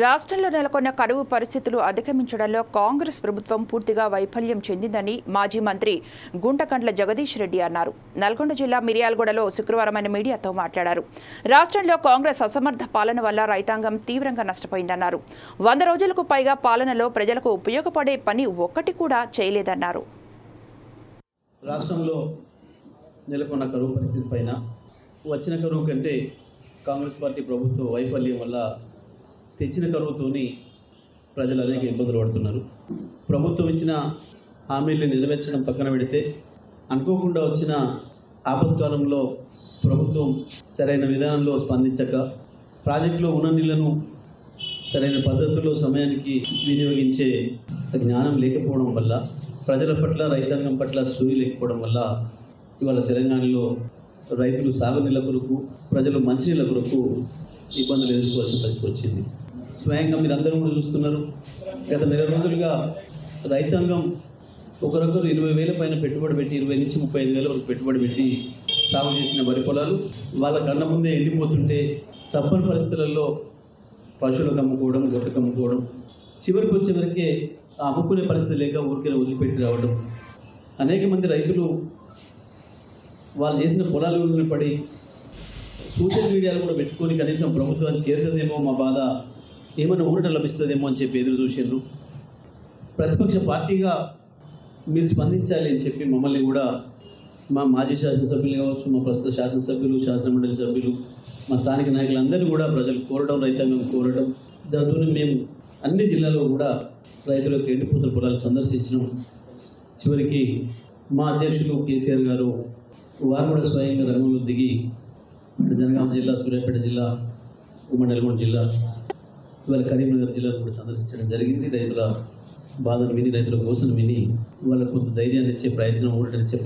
రాష్ట్రంలో నెలకొన్న కరువు పరిస్థితులు అధిగమించడంలో కాంగ్రెస్ ప్రభుత్వం పూర్తిగా వైఫల్యం చెందిందని మాజీ మంత్రి గుంటకండ్ల జగదీష్ రెడ్డి అన్నారు. నల్గొండ జిల్లా మిర్యాలగూడలో శుక్రవారం ఆయన మీడియాతో మాట్లాడారు. రాష్ట్రంలో కాంగ్రెస్ అసమర్థ పాలన వల్ల రైతాంగం తీవ్రంగా నష్టపోయిందన్నారు. వంద రోజులకు పైగా పాలనలో ప్రజలకు ఉపయోగపడే పని ఒక్కటి కూడా చేయలేదన్నారు. రాష్ట్రంలో నెలకొన్న కరువు పరిస్థితి పైన వచ్చిన కరువు కంటే కాంగ్రెస్ పార్టీ ప్రభుత్వ వైఫల్యం వల్ల తెచ్చిన కరువుతోని ప్రజలు అనేక ఇబ్బందులు పడుతున్నారు. ప్రభుత్వం ఇచ్చిన హామీల్ని నెరవేర్చడం పక్కన పెడితే అనుకోకుండా వచ్చిన ఆపత్కాలంలో ప్రభుత్వం సరైన విధానంలో స్పందించక ప్రాజెక్టులో ఉన్న నీళ్ళను సరైన పద్ధతుల్లో సమయానికి వినియోగించే జ్ఞానం లేకపోవడం వల్ల ప్రజల పట్ల రైతాంగం పట్ల సూయి లేకపోవడం వల్ల ఇవాళ తెలంగాణలో రైతులు సాగునీళ్ళ కొరకు ప్రజలు మంచినీళ్ళ కొరకు ఇబ్బందులు ఎదుర్కోవాల్సిన పరిస్థితి వచ్చింది. స్వయంగా మీరు అందరూ కూడా చూస్తున్నారు. గత నెల రోజులుగా రైతాంగం ఒకరొకరు ఇరవై వేల పైన పెట్టుబడి పెట్టి ఇరవై నుంచి ముప్పై ఐదు వేల వరకు పెట్టుబడి పెట్టి సాగు చేసిన వరి పొలాలు వాళ్ళ కళ్ళ ముందే ఎండిపోతుంటే తప్పని పరిస్థితులలో పశువులకు అమ్ముకోవడం గొర్రెలకు అమ్ముకోవడం చివరికి వచ్చేవరకే ఆ అమ్ముకునే పరిస్థితి లేక ఊరికే వదిలిపెట్టి రావడం. అనేక మంది రైతులు వాళ్ళు చేసిన పొలాలను పడి సోషల్ మీడియాలో కూడా పెట్టుకొని కనీసం ప్రభుత్వాన్ని చేరుతుందేమో మా బాధ ఏమైనా ఊరట లభిస్తుందేమో అని చెప్పి ఎదురు చూసిండ్రు. ప్రతిపక్ష పార్టీగా మీరు స్పందించాలి అని చెప్పి మమ్మల్ని కూడా మా మాజీ శాసనసభ్యులు కావచ్చు మా ప్రస్తుత శాసనసభ్యులు శాసనమండలి సభ్యులు మా స్థానిక నాయకులందరూ కూడా ప్రజలు కోరడం రైతాంగం కోరడం దాంతో మేము అన్ని జిల్లాలో కూడా రైతులకు ఎండిపోతుల పొలాలు సందర్శించడం చివరికి మా అధ్యక్షులు కేసీఆర్ గారు వారు కూడా స్వయంగా రంగంలో దిగి జనగామ జిల్లా సూర్యాపేట జిల్లా ఉమ్మడి నల్గొండ జిల్లా ఇవాళ కరీంనగర్ జిల్లాను కూడా సందర్శించడం జరిగింది. రైతుల బాధను విని రైతుల కోసం విని వాళ్ళకు కొంత ధైర్యాన్ని ఇచ్చే ప్రయత్నం ఊరటనిచ్చే